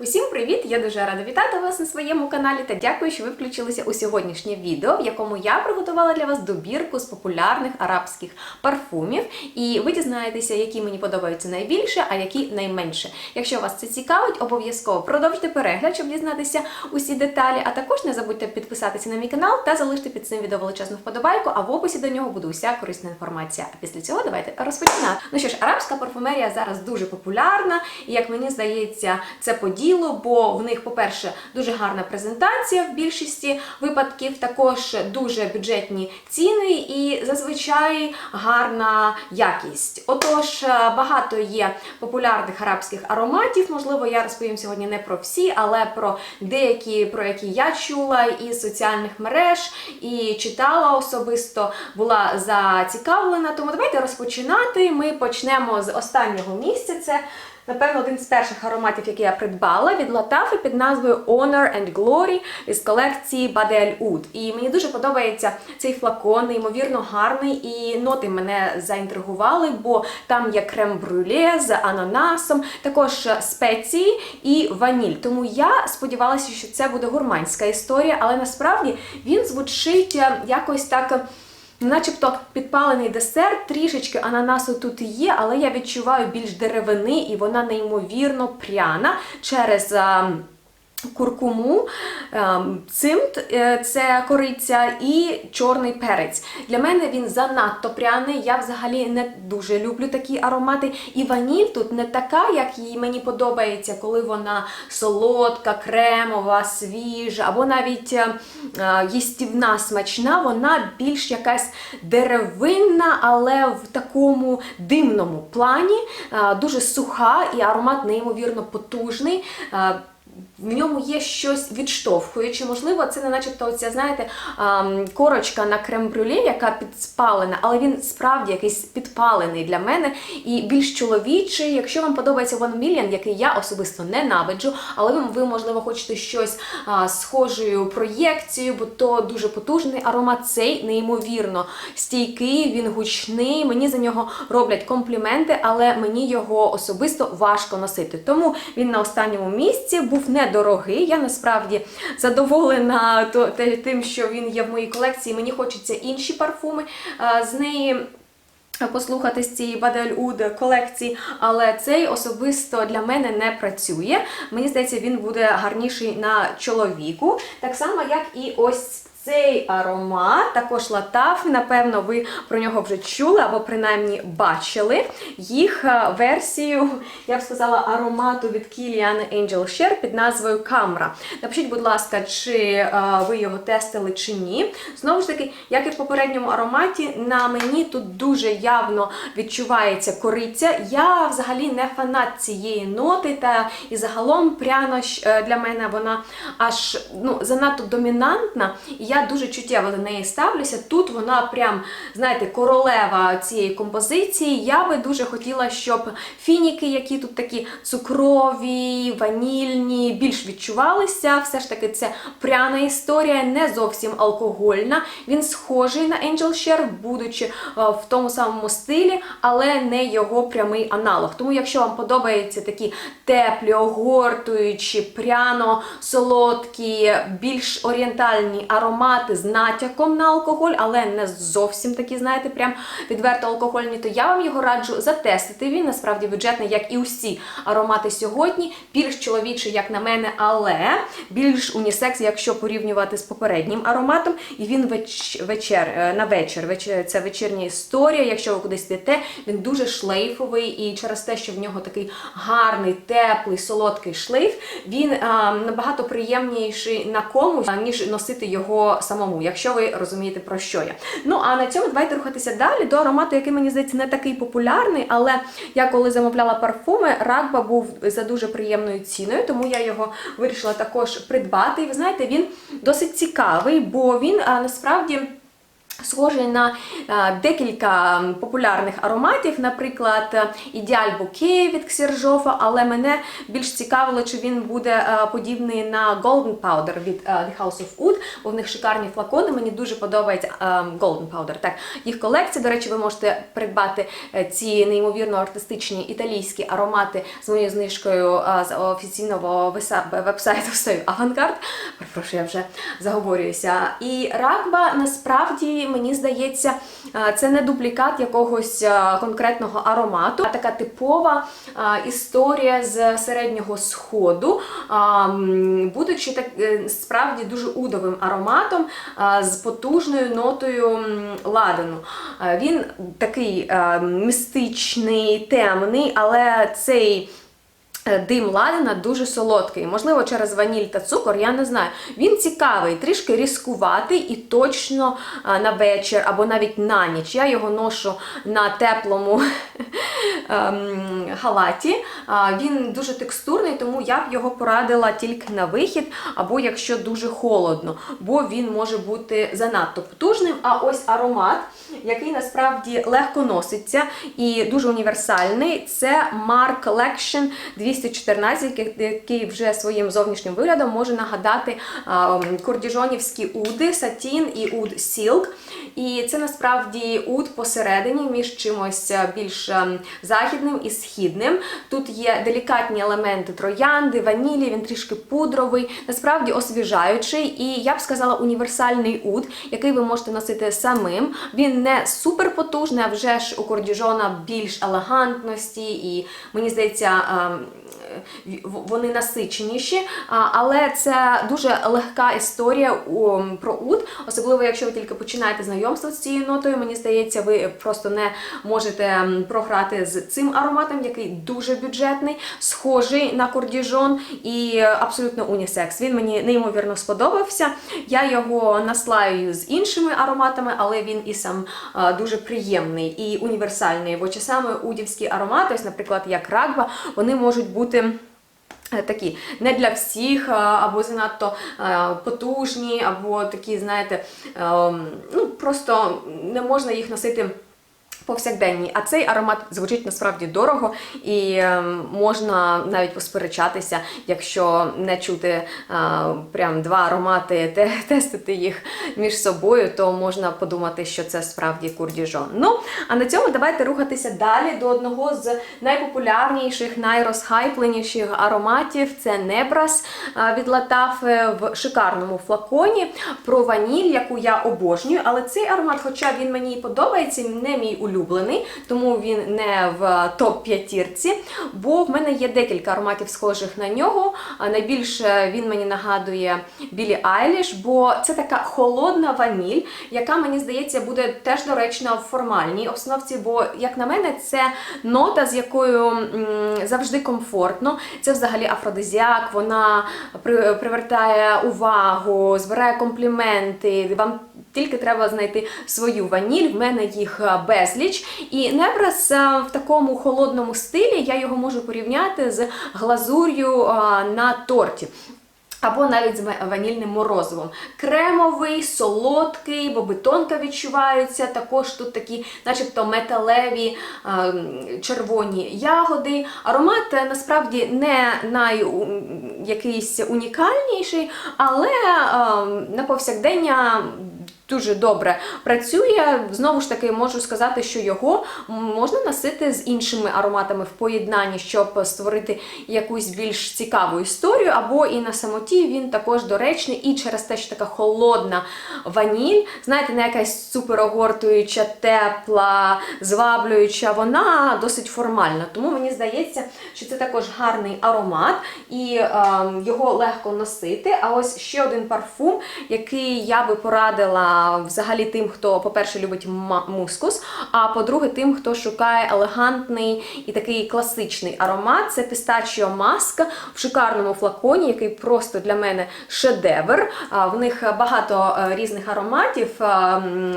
Усім привіт! Я дуже рада вітати вас на своєму каналі та дякую, що ви включилися у сьогоднішнє відео, в якому я приготувала для вас добірку з популярних арабських парфумів. І ви дізнаєтеся, які мені подобаються найбільше, а які найменше. Якщо вас це цікавить, обов'язково продовжте перегляд, щоб дізнатися усі деталі. А також не забудьте підписатися на мій канал та залишити під цим відео величезну вподобайку, а в описі до нього буде уся корисна інформація. А після цього давайте розпочинати. Ну що ж, арабська парфумерія зараз дуже популярна, і як мені здається, це по ділу, бо в них, по-перше, дуже гарна презентація в більшості випадків, також дуже бюджетні ціни і зазвичай гарна якість. Отож, е, багато є популярних арабських ароматів. Можливо, я розповім сьогодні не про всі, але про деякі, про які я чула із соціальних мереж і читала особисто, була зацікавлена. Тому давайте розпочинати. Ми почнемо з останнього місця. Це Напевно, один з перших ароматів, який я придбала від Латафи під назвою Honor and Glory із колекції El Oud. І мені дуже подобається цей флакон, неймовірно гарний, і ноти мене заінтригували, бо там є крем-брюле з ананасом, також спеції і ваніль. Тому я сподівалася, що це буде гурманська історія, але насправді він звучить е, якось так. Начебто підпалений десерт, трішечки ананасу тут є, але я відчуваю більш деревини, і вона неймовірно пряна через. а, Куркуму, ем, цимт, е, це кориця і чорний перець. Для мене він занадто пряний. Я взагалі не дуже люблю такі аромати. І ваніль тут не така, як їй мені подобається, коли вона солодка, кремова, свіжа, або навіть е, е, їстівна, смачна. Вона більш якась деревинна, але в такому димному плані. Е, Дуже суха і аромат неймовірно потужний. В ньому є щось відштовхуюче. Можливо, це не начебто оця, знаєте, корочка на крем-брюле, яка підспалена, але він справді якийсь підпалений для мене і більш чоловічий. Якщо вам подобається One Million, який я особисто ненавиджу, але ви, ви можливо, хочете щось а, схожою проєкцією, бо то дуже потужний аромат. Цей неймовірно стійкий, він гучний. Мені за нього роблять компліменти, але мені його особисто важко носити. Тому він на останньому місці був недорогий. Я насправді задоволена тим, що він є в моїй колекції. Мені хочеться інші парфуми е, з неї. Послухати з цієї Бадель Уд колекції, але цей особисто для мене не працює. Мені здається, він буде гарніший на чоловіку. Так само, як і ось цей аромат, також латаф. Напевно, ви про нього вже чули або принаймні бачили. Їх е, версію, я б сказала, аромату від Kilian Angel Share під назвою Камра. Напишіть, будь ласка, чи е, ви його тестили чи ні. Знову ж таки, як і в попередньому ароматі, на мені тут дуже явно відчувається кориця. Я взагалі не фанат цієї ноти, та і загалом пряно е, для мене вона аж ну, занадто домінантна. І я дуже чуттєво до неї ставлюся. Тут вона прям, знаєте, королева цієї композиції. Я би дуже хотіла, щоб фініки, які тут такі цукрові, ванільні, більш відчувалися. Все ж таки, це пряна історія, не зовсім алкогольна. Він схожий на Angel Share, будучи е, в тому самому стилі, але не його прямий аналог. Тому, якщо вам подобаються такі теплі, огортуючі, пряно солодкі, більш орієнтальні аромати з натяком на алкоголь, але не зовсім такі, знаєте, прям відверто алкогольні, то я вам його раджу затестити. Він насправді бюджетний, як і усі аромати сьогодні. Більш чоловічий, як на мене, але більш унісекс, якщо порівнювати з попереднім ароматом. І він веч... вечер, е, на вечір. вечір. Це вечірня історія. Якщо ви кудись йдете, він дуже шлейфовий, і через те, що в нього такий гарний, теплий, солодкий шлейф, він а, набагато приємніший на комусь, ніж носити його самому, якщо ви розумієте про що я. Ну а на цьому давайте рухатися далі до аромату, який мені здається не такий популярний, але я коли замовляла парфуми, ракба був за дуже приємною ціною, тому я його вирішила також придбати. І ви знаєте, він досить цікавий, бо він а, насправді. Схожий на е, декілька популярних ароматів, наприклад, ідеаль Bouquet від Ксержофа, але мене більш цікавило, чи він буде е, подібний на Golden Powder від е, The House of Wood, бо в них шикарні флакони. Мені дуже подобається Golden Powder. Так, їх колекція. До речі, ви можете придбати ці неймовірно артистичні італійські аромати з моєю знижкою з офіційного вебсайту Авангард. Перепрошую, я вже заговорююся. І Ракба насправді мені здається, е, це не дублікат якогось е, конкретного аромату, а така типова е, історія з середнього сходу, будучи так справді дуже удовим ароматом з потужною нотою ладану. Він такий містичний, темний, але цей. Е, Дим ладана дуже солодкий, можливо, через ваніль та цукор, я не знаю. Він цікавий, трішки різкуватий і точно на вечір або навіть на ніч. Я його ношу на теплому ем, халаті. Він дуже текстурний, тому я б його порадила тільки на вихід, або якщо дуже холодно, бо він може бути занадто потужним. А ось аромат, який насправді легко носиться і дуже універсальний, це Mark Collection 214, який- вже своїм зовнішнім виглядом може нагадати кордіжонівські уди, сатін і уд Silk. І це насправді уд посередині між чимось е, більш ем, західним і східним. Тут є делікатні елементи троянди, ванілі, він трішки пудровий, насправді освіжаючий. І я б сказала, універсальний уд, який ви можете носити самим. Він не супер потужний, а вже ж у кордіжона більш елегантності, і мені здається. Вони насиченіші, але це дуже легка історія про уд, особливо якщо ви тільки починаєте знайомство з цією нотою. Мені здається, ви просто не можете програти з цим ароматом, який дуже бюджетний, схожий на кордіжон і абсолютно унісекс. Він мені неймовірно сподобався. Я його наслаю з іншими ароматами, але він і сам дуже приємний і універсальний. Бо часами удівські аромати, ось, наприклад, як рагба, вони можуть бути. Е, Такі. Не для всіх, або занадто е, потужні, або такі, знаєте, ем, ну просто не можна їх носити повсякденні. А цей аромат звучить насправді дорого і е, можна навіть посперечатися, якщо не чути е, прям два аромати, те, тестити їх між собою, то можна подумати, що це справді курдіжон. Ну, а на цьому давайте рухатися далі до одного з найпопулярніших, найрозхайпленіших ароматів. Це Небрас е, від Латафе в шикарному флаконі про ваніль, яку я обожнюю. Але цей аромат, хоча він мені подобається, не мій улюблений, тому він не в топ-п'ятірці. Бо в мене є декілька ароматів, схожих на нього. Найбільше він мені нагадує Білі Айліш, бо це така холодна ваніль, яка мені здається буде теж доречна в формальній обстановці. Бо, як на мене, це нота, з якою завжди комфортно. Це взагалі афродизіак, вона при- привертає увагу, збирає компліменти. Вам тільки треба знайти свою ваніль, в мене їх е, безліч. І Небрас е, в такому холодному стилі я його можу порівняти з глазур'ю е, на торті. Або навіть з ванільним морозивом. Кремовий, солодкий, бобитонка відчуваються. Також тут такі, начебто, металеві червоні ягоди. Аромат насправді не най якийсь унікальніший, але на повсякдення дуже добре працює. Знову ж таки, можу сказати, що його можна носити з іншими ароматами в поєднанні, щоб створити якусь більш цікаву історію, або і на самоті він також доречний, і через те, що така холодна ваніль, знаєте, не якась суперогортуюча, тепла, зваблююча, вона досить формальна. Тому мені здається, що це також гарний аромат, і е, його легко носити. А ось ще один парфум, який я би порадила взагалі тим, хто, по-перше, любить мускус, а по-друге, тим, хто шукає елегантний і такий класичний аромат. Це пістачіо маска в шикарному флаконі, який просто для мене шедевр. В них багато е, різних ароматів,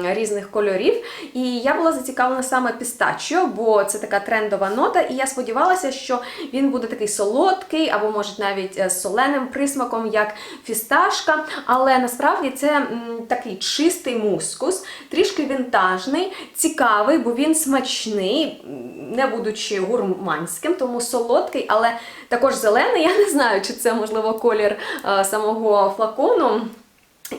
різних кольорів. І я була зацікавлена саме пістачіо, бо це така трендова нота, і я сподівалася, що він буде такий солодкий, або може навіть е, з соленим присмаком, як фісташка. Але насправді це такий чил чистий мускус, трішки вінтажний, цікавий, бо він смачний, не будучи гурманським, тому солодкий, але також зелений. Я не знаю, чи це можливо колір е, самого флакону.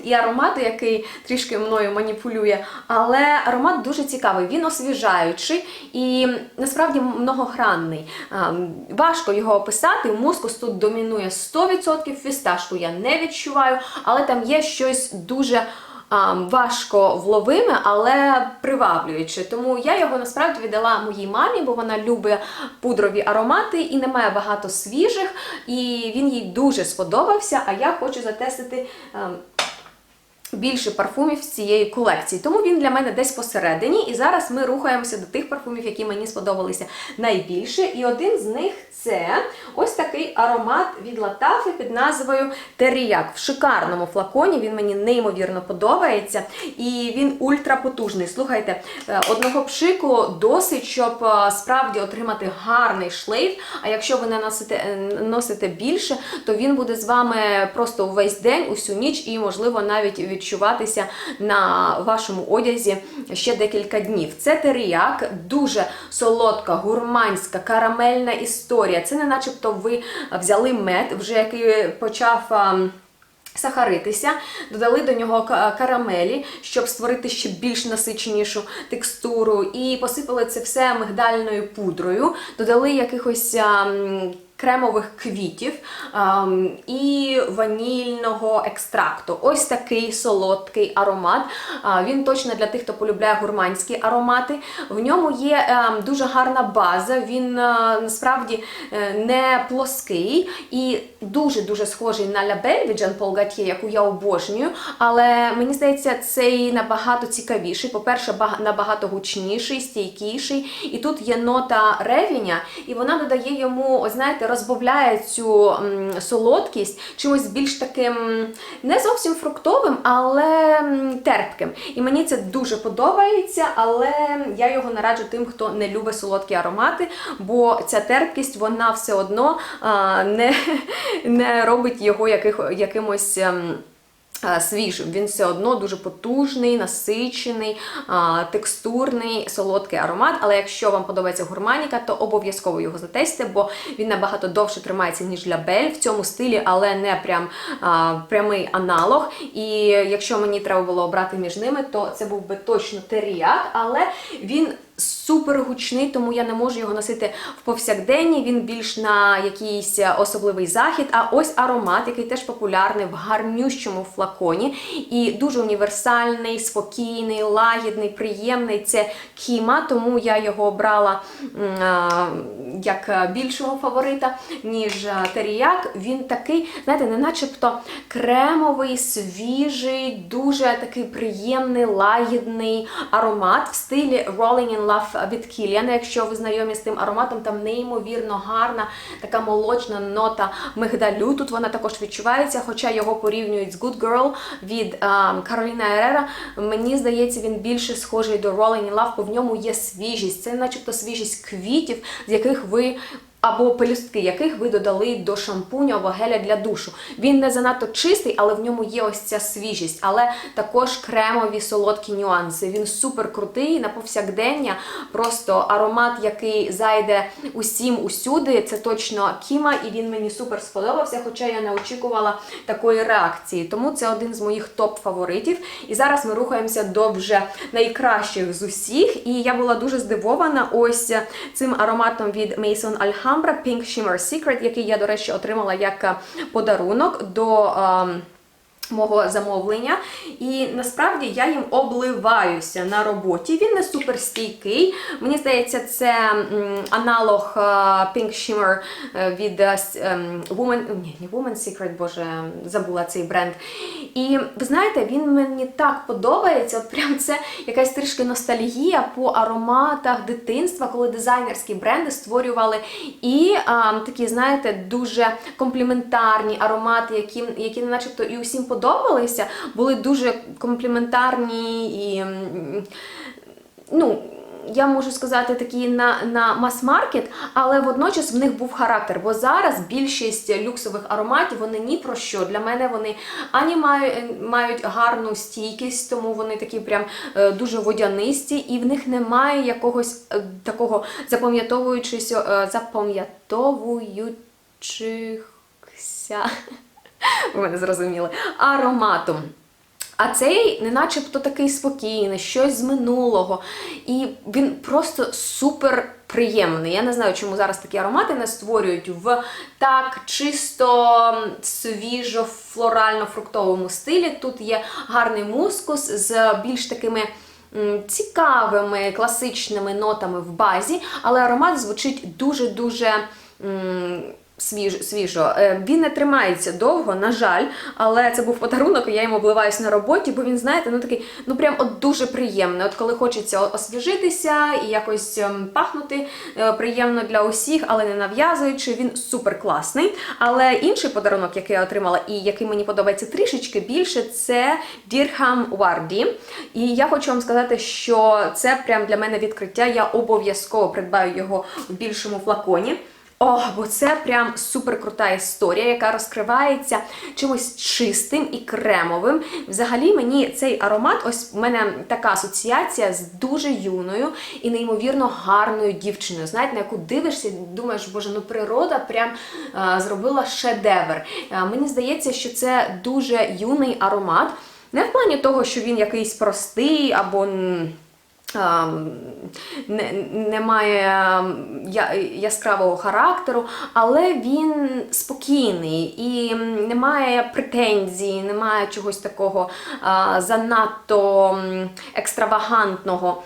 І аромат, який трішки мною маніпулює, але аромат дуже цікавий, він освіжаючий і насправді многогранний. Ем, Важко його описати. Мускус тут домінує 100%, фісташку я не відчуваю, але там є щось дуже. Важко вловиме, але приваблююче. Тому я його насправді віддала моїй мамі, бо вона любить пудрові аромати і немає багато свіжих. І він їй дуже сподобався. А я хочу затестити ем, більше парфумів з цієї колекції. Тому він для мене десь посередині. І зараз ми рухаємося до тих парфумів, які мені сподобалися найбільше. І один з них це ось такий аромат від Латафи під назвою Теріяк. В шикарному флаконі він мені неймовірно подобається. І він ультрапотужний. Слухайте, е, одного пшику досить, щоб е, справді отримати гарний шлейф. А якщо ви не носите, е, носите більше, то він буде з вами просто увесь день, усю ніч і, можливо, навіть відчуватися на вашому одязі ще декілька днів. Це теріяк, дуже солодка, гурманська, карамельна історія. Це не начебто ви взяли мед, вже який почав. Сахаритися, додали до нього карамелі, щоб створити ще більш насиченішу текстуру, і посипали це все мигдальною пудрою, додали якихось ам, кремових квітів ам, і ванільного екстракту. Ось такий солодкий аромат. А, він точно для тих, хто полюбляє гурманські аромати. В ньому є ем, дуже гарна база, він е, насправді е, не плоский і дуже-дуже схожий на лябель від Jean Paul Gaultier, яку я обожнюю. Але мені здається, цей набагато цікавіший. По-перше, бага- набагато гучніший, стійкіший. І тут є нота ревіня, і вона додає йому, знаєте, розбавляє цю солодкість чимось більш таким не зовсім фруктовим, але терпким. І мені це дуже подобається, але я його нараджу тим, хто не любить солодкі аромати, бо ця терпкість вона все одно не, не робить його яких, якимось. Ем, Свіжим, він все одно дуже потужний, насичений, текстурний, солодкий аромат. Але якщо вам подобається гурманіка, то обов'язково його затестьте, бо він набагато довше тримається, ніж лябель в цьому стилі, але не прям прямий аналог. І якщо мені треба було обрати між ними, то це був би точно теріак, але він супер гучний, тому я не можу його носити в повсякденні. Він більш на якийсь особливий захід. А ось аромат, який теж популярний в гарнющому флаконі і дуже універсальний, спокійний, лагідний, приємний. Це Кіма, тому я його обрала як більшого фаворита, ніж Теріяк. Він такий, знаєте, не начебто кремовий, свіжий, дуже такий приємний, лагідний аромат в стилі Rolling in Love від Kilian. Якщо ви знайомі з тим ароматом, там неймовірно гарна така молочна нота мигдалю. Тут вона також відчувається, хоча його порівнюють з Good Girl від ем, Кароліна Ерера. Мені здається, він більше схожий до Rolling in Love, бо в ньому є свіжість. Це начебто свіжість квітів, з яких ви або пелюстки яких ви додали до шампуню або геля для душу. Він не занадто чистий, але в ньому є ось ця свіжість, але також кремові солодкі нюанси. Він супер крутий на повсякдення. Просто аромат, який зайде усім усюди. Це точно Кіма, і він мені супер сподобався, хоча я не очікувала такої реакції. Тому це один з моїх топ-фаворитів. І зараз ми рухаємося до вже найкращих з усіх. І я була дуже здивована ось цим ароматом від Maison Alhambra Pink Shimmer Secret, який я, до речі, отримала як е, подарунок до. Ем, Мого замовлення, і насправді я їм обливаюся на роботі. Він не суперстійкий. Мені здається, це аналог е, Pink Shimmer е, від е, ем, Woman, ні, не Woman Secret, боже, забула цей бренд. І ви знаєте, він мені так подобається. От прям це якась трішки ностальгія по ароматах дитинства, коли дизайнерські бренди створювали і а, такі, знаєте, дуже компліментарні аромати, які, які начебто і усім подобалися, були дуже компліментарні і. Ну, я можу сказати, такі на, на мас-маркет, але водночас в них був характер. Бо зараз більшість люксових ароматів вони ні про що. Для мене вони ані мають, мають гарну стійкість, тому вони такі прям е, дуже водянисті, і в них немає якогось е, такого запам'ятовуючися, е, запам'ятовуючихся. Ви мене зрозуміли. Ароматом. А цей, не начебто такий спокійний, щось з минулого. І він просто супер приємний. Я не знаю, чому зараз такі аромати не створюють в так чисто свіжо флорально-фруктовому стилі. Тут є гарний мускус з більш такими. Цікавими класичними нотами в базі, але аромат звучить дуже-дуже свіж, свіжо. Е, Він не тримається довго, на жаль, але це був подарунок, і я йому обливаюсь на роботі, бо він, знаєте, ну такий, ну прям от дуже приємний. От коли хочеться освіжитися і якось ем, пахнути е, приємно для усіх, але не нав'язуючи, він супер класний. Але інший подарунок, який я отримала, і який мені подобається трішечки більше, це Dirham Wardi. І я хочу вам сказати, що це прям для мене відкриття. Я обов'язково придбаю його в більшому флаконі. О, бо це прям супер крута історія, яка розкривається чимось чистим і кремовим. Взагалі, мені цей аромат, ось в мене така асоціація з дуже юною і неймовірно гарною дівчиною. Знаєте, на яку дивишся, думаєш, боже, ну природа прям е, зробила шедевр. Е, мені здається, що це дуже юний аромат. Не в плані того, що він якийсь простий або. Не, не має яскравого характеру, але він спокійний і немає претензій, немає чогось такого занадто екстравагантного.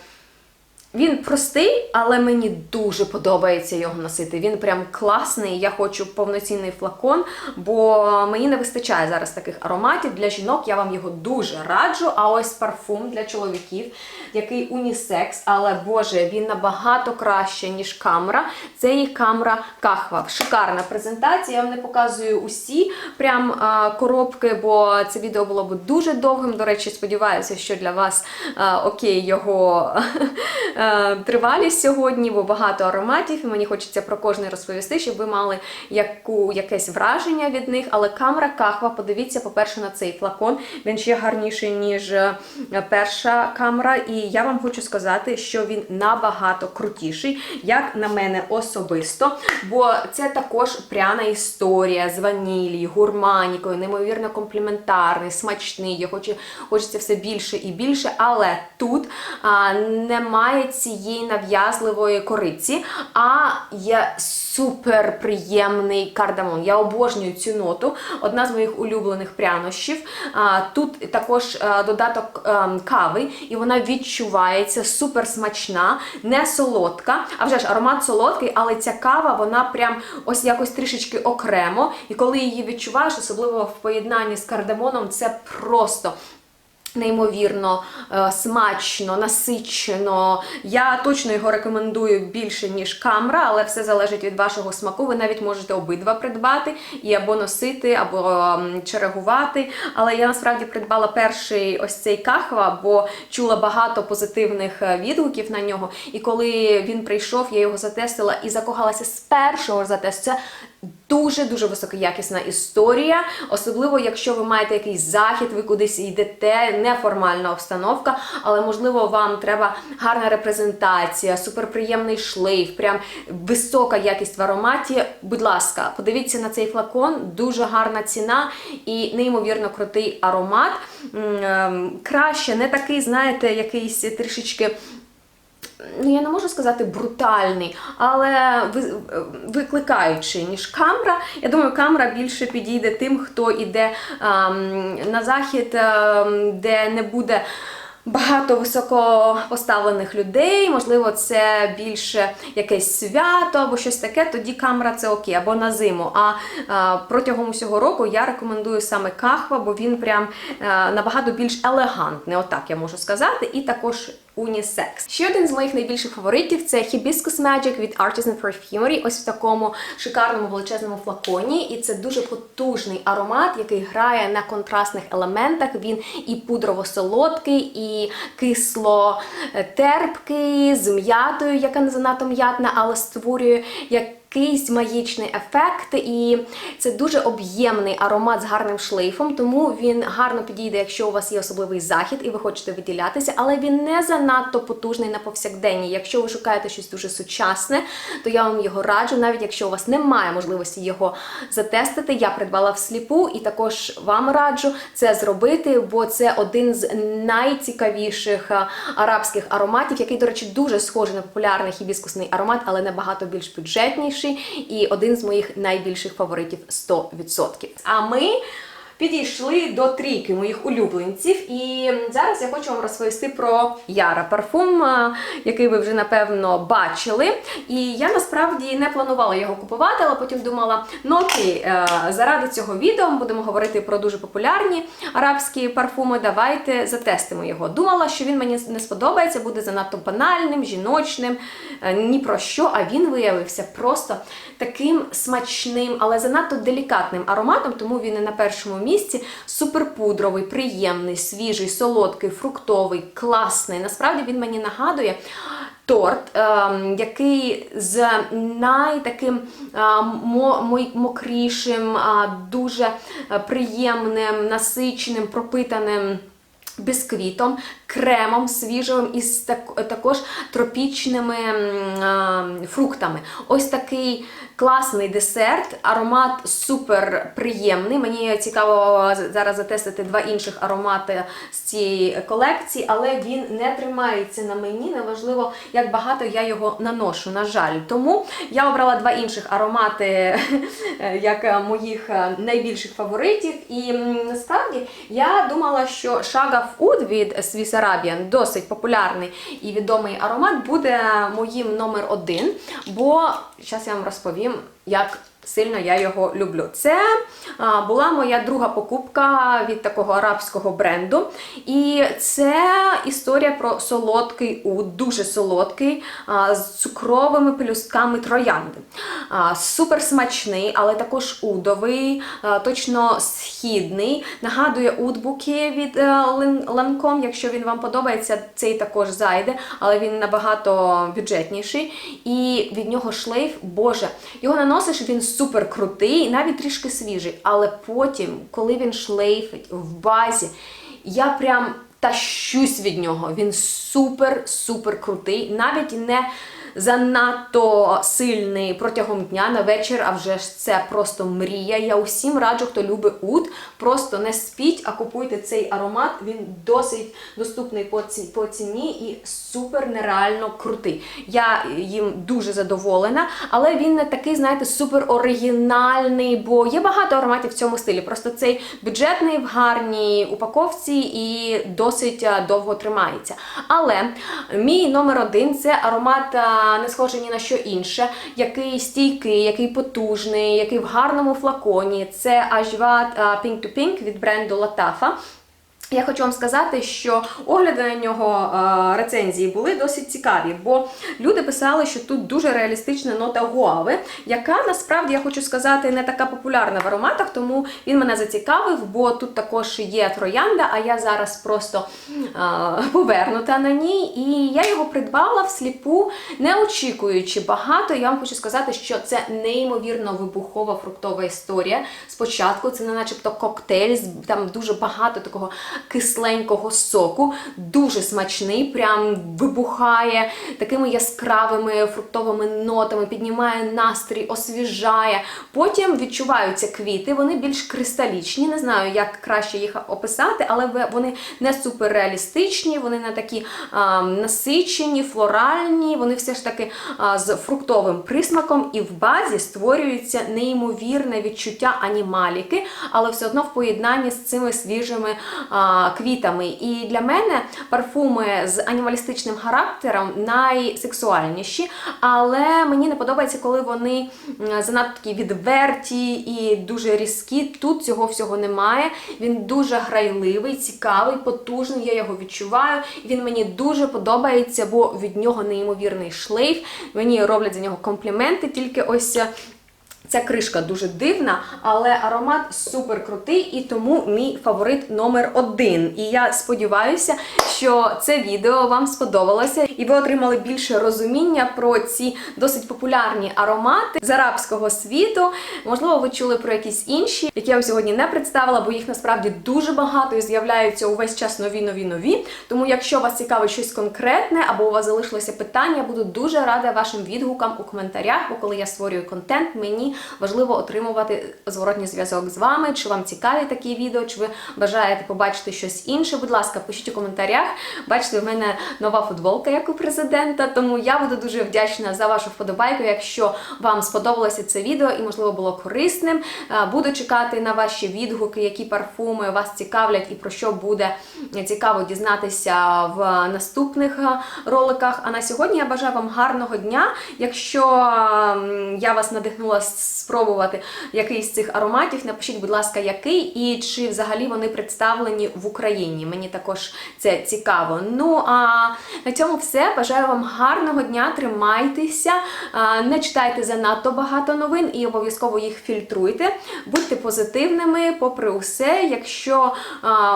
Він простий, але мені дуже подобається його носити. Він прям класний. Я хочу повноцінний флакон, бо мені не вистачає зараз таких ароматів. Для жінок я вам його дуже раджу. А ось парфум для чоловіків, який унісекс, але Боже, він набагато краще, ніж камера. Це їх камера кахва. Шикарна презентація. Я вам не показую усі прям а, коробки, бо це відео було б дуже довгим. До речі, сподіваюся, що для вас а, окей його тривалість сьогодні, бо багато ароматів, і мені хочеться про кожний розповісти, щоб ви мали яку, якесь враження від них. Але камера кахва, подивіться, по-перше, на цей флакон. Він ще гарніший, ніж е, перша камера. І я вам хочу сказати, що він набагато крутіший, як на мене особисто. Бо це також пряна історія з ванілі, гурманікою, неймовірно компліментарний, смачний. Хочу, хочеться все більше і більше, але тут а, немає цієї нав'язливої кориці, а є супер приємний кардамон. Я обожнюю цю ноту. Одна з моїх улюблених прянощів. Тут також додаток ем, кави, і вона відчувається супер смачна, не солодка. А вже ж аромат солодкий, але ця кава, вона прям ось якось трішечки окремо. І коли її відчуваєш, особливо в поєднанні з кардамоном, це просто. Неймовірно е, смачно, насичено. Я точно його рекомендую більше, ніж камера, але все залежить від вашого смаку. Ви навіть можете обидва придбати і або носити, або черегувати. Але я насправді придбала перший ось цей кахва, бо чула багато позитивних е, відгуків на нього. І коли він прийшов, я його затестила і закохалася з першого затесту. Це Дуже-дуже високоякісна історія, особливо якщо ви маєте якийсь захід, ви кудись йдете, неформальна обстановка, але можливо вам треба гарна репрезентація, суперприємний шлейф, прям висока якість в ароматі. Будь ласка, подивіться на цей флакон, дуже гарна ціна і неймовірно крутий аромат. Ем, Краще, не такий, знаєте, якийсь трішечки ну я не можу сказати брутальний, але викликаючий, ніж камера. Я думаю, камера більше підійде тим, хто йде ем, на захід, ем, де не буде. Багато високо поставлених людей, можливо, це більше якесь свято або щось таке, тоді камера це окей, або на зиму. А, а протягом усього року я рекомендую саме кахва, бо він прям е, набагато більш елегантний, отак я можу сказати. І також унісекс. Ще один з моїх найбільших фаворитів це Hibiscus Magic від Artisan Perfumery. Ось в такому шикарному величезному флаконі. І це дуже потужний аромат, який грає на контрастних елементах. Він і пудрово-солодкий, і кисло-терпкий, з м'ятою, яка не занадто м'ятна, але створює як якийсь магічний ефект, і це дуже об'ємний аромат з гарним шлейфом, тому він гарно підійде, якщо у вас є особливий захід і ви хочете виділятися, але він не занадто потужний на повсякденні. Якщо ви шукаєте щось дуже сучасне, то я вам його раджу, навіть якщо у вас немає можливості його затестити. Я придбала всліпу і також вам раджу це зробити, бо це один з найцікавіших арабських ароматів, який, до речі, дуже схожий на популярний хібіскусний аромат, але набагато більш бюджетніший і один з моїх найбільших фаворитів 100%. А ми підійшли до трійки моїх улюбленців. І зараз я хочу вам розповісти про Яра парфум, який ви вже напевно бачили. І я насправді не планувала його купувати, але потім думала: ну окей, е, заради цього відео ми будемо говорити про дуже популярні арабські парфуми. Давайте затестимо його. Думала, що він мені не сподобається, буде занадто банальним, жіночним, е, ні про що. А він виявився просто таким смачним, але занадто делікатним ароматом, тому він і на першому місці суперпудровий, приємний, свіжий, солодкий, фруктовий, класний. Насправді він мені нагадує. Торт, ем, який з найтаким ем, мо- мокрішим, дуже е, приємним, насиченим, пропитаним бісквітом, кремом свіжим і також тропічними м, фруктами. Ось такий класний десерт, аромат супер приємний. Мені цікаво зараз затестити два інших аромати з цієї колекції, але він не тримається на мені. Неважливо, як багато я його наношу, на жаль. Тому я обрала два інших аромати як моїх е, найбільших фаворитів. І насправді я думала, що Шагав Уд від Swiss Arabian, досить популярний і відомий аромат, буде моїм номер один. Бо зараз я вам розповім, як сильно я його люблю. Це була моя друга покупка від такого арабського бренду. І це історія про солодкий уд, дуже солодкий, з цукровими пелюстками троянди. Супер смачний, але також удовий, точно східний. Нагадує удбуки від е, Лан- Lancome. Якщо він вам подобається, цей також зайде, але він набагато бюджетніший. І від нього шлейф, боже, його наносиш, він супер крутий, навіть трішки свіжий. Але потім, коли він шлейфить в базі, я прям тащусь від нього. Він супер-супер крутий, навіть не занадто сильний протягом дня на вечір, а вже ж це просто мрія. Я усім раджу, хто любить уд, просто не спіть, а купуйте цей аромат. Він досить доступний по ці- по ціні і супер нереально крутий. Я їм дуже задоволена, але він не такий, знаєте, супер оригінальний, бо є багато ароматів в цьому стилі. Просто цей бюджетний в гарній упаковці і досить довго тримається. Але мій номер один це аромат а, не схожий ні на що інше, який стійкий, який потужний, який в гарному флаконі. Це ажват Pink to Pink від бренду Latafa. Я хочу вам сказати, що огляди на нього е, рецензії були досить цікаві, бо люди писали, що тут дуже реалістична нота гуави, яка насправді я хочу сказати не така популярна в ароматах, тому він мене зацікавив, бо тут також є троянда, а я зараз просто е, повернута на ній. І я його придбала всліпу, не очікуючи багато. Я вам хочу сказати, що це неймовірно вибухова фруктова історія. Спочатку це не начебто коктейль, там дуже багато такого кисленького соку, дуже смачний, прям вибухає такими яскравими фруктовими нотами, піднімає настрій, освіжає. Потім відчуваються квіти, вони більш кристалічні. Не знаю, як краще їх описати, але вони не суперреалістичні, вони не такі а, насичені, флоральні, вони все ж таки а, з фруктовим присмаком, і в базі створюється неймовірне відчуття анімаліки, але все одно в поєднанні з цими свіжими а, квітами. І для мене парфуми з анімалістичним характером найсексуальніші, але мені не подобається, коли вони занадто такі відверті і дуже різкі. Тут цього всього немає. Він дуже грайливий, цікавий, потужний. Я його відчуваю. Він мені дуже подобається, бо від нього неймовірний шлейф. Мені роблять за нього компліменти, тільки ось. Ця кришка дуже дивна, але аромат супер крутий і тому мій фаворит номер один. І я сподіваюся, що це відео вам сподобалося, і ви отримали більше розуміння про ці досить популярні аромати з арабського світу. Можливо, ви чули про якісь інші, які я вам сьогодні не представила, бо їх насправді дуже багато і з'являються увесь час нові, нові, нові. Тому, якщо вас цікавить щось конкретне або у вас залишилося питання, буду дуже рада вашим відгукам у коментарях, бо коли я створюю контент, мені важливо отримувати зворотній зв'язок з вами. Чи вам цікаві такі відео, чи ви бажаєте побачити щось інше? Будь ласка, пишіть у коментарях. Бачите, в мене нова футболка, як у президента, тому я буду дуже вдячна за вашу вподобайку, якщо вам сподобалося це відео і, можливо, було корисним. Е, Буду чекати на ваші відгуки, які парфуми вас цікавлять і про що буде цікаво дізнатися в наступних е, роликах. А на сьогодні я бажаю вам гарного дня. Якщо я вас надихнула спробувати якийсь з цих ароматів, напишіть, будь ласка, який і чи взагалі вони представлені в Україні. Мені також це цікаво. Ну а на цьому все. Бажаю вам гарного дня, тримайтеся, не читайте занадто багато новин і обов'язково їх фільтруйте. Будьте позитивними, попри усе. Якщо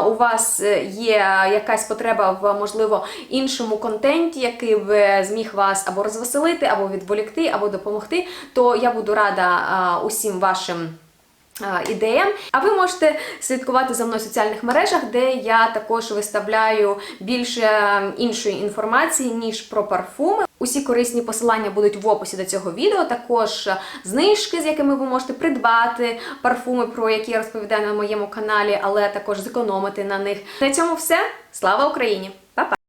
у вас є якась потреба в можливо іншому контенті, який б зміг вас або розвеселити, або відволікти, або допомогти, то я буду рада усім вашим. Ідеям, а ви можете слідкувати за мною в соціальних мережах, де я також виставляю більше ем, іншої інформації, ніж про парфуми. Усі корисні посилання будуть в описі до цього відео. Також е, знижки, з якими ви можете придбати парфуми, про які я розповідаю на моєму каналі, але також зекономити на них. На цьому все. Слава Україні! Па-па!